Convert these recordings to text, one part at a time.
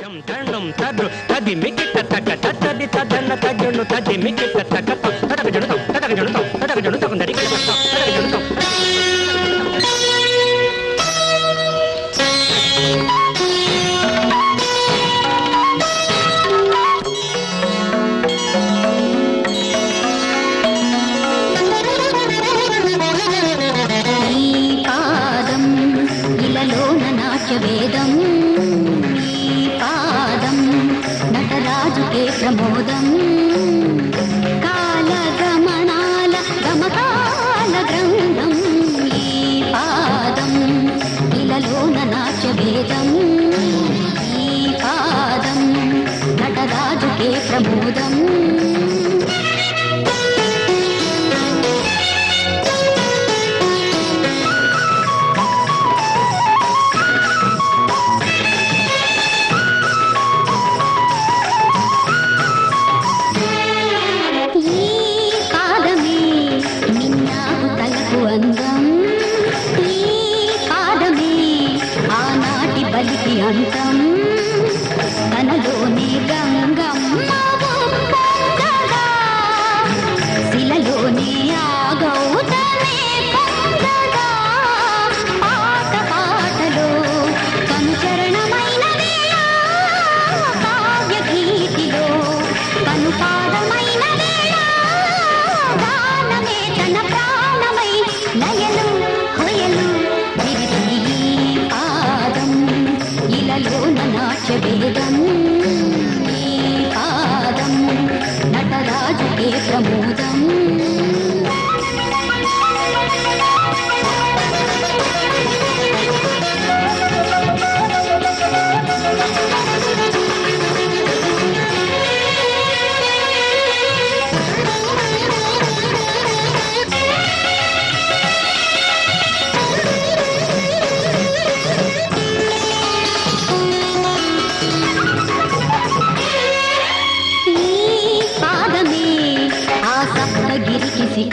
జం తండం తద్రు తది మికిట తక తది తదన్న తజను తది మికిట తక తడక జడుతం తడక జడుతం తడక జడుతం దడి జడుతం. వేదం నటరాజుకే ప్రమోదం కాల గమకాల గ్రంథం ఈ పాదం ఇలలోన ఈ పాదం నటరాజుకే ప్రమోదం నటరాజుకే ప్రమోదం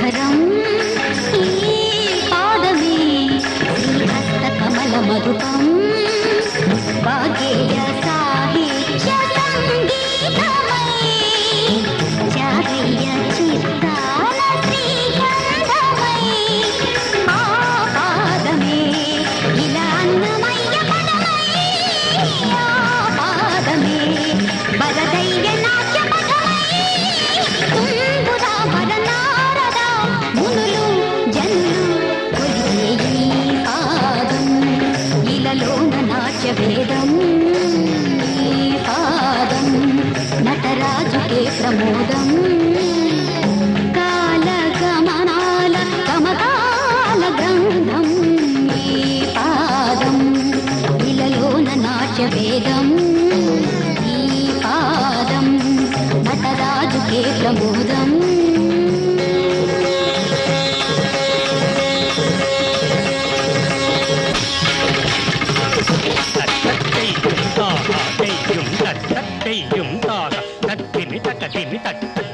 हराऊं వేదం పాదం నటరాజుకే ప్రమోదం. కాలగమనాల కమకాల గ్రంథం ఈ పాదం ఇలలోన నాట్య వేదం ఈ పాదం నటరాజుకే ప్రమోదం. தட்டு தட்டி தட்டு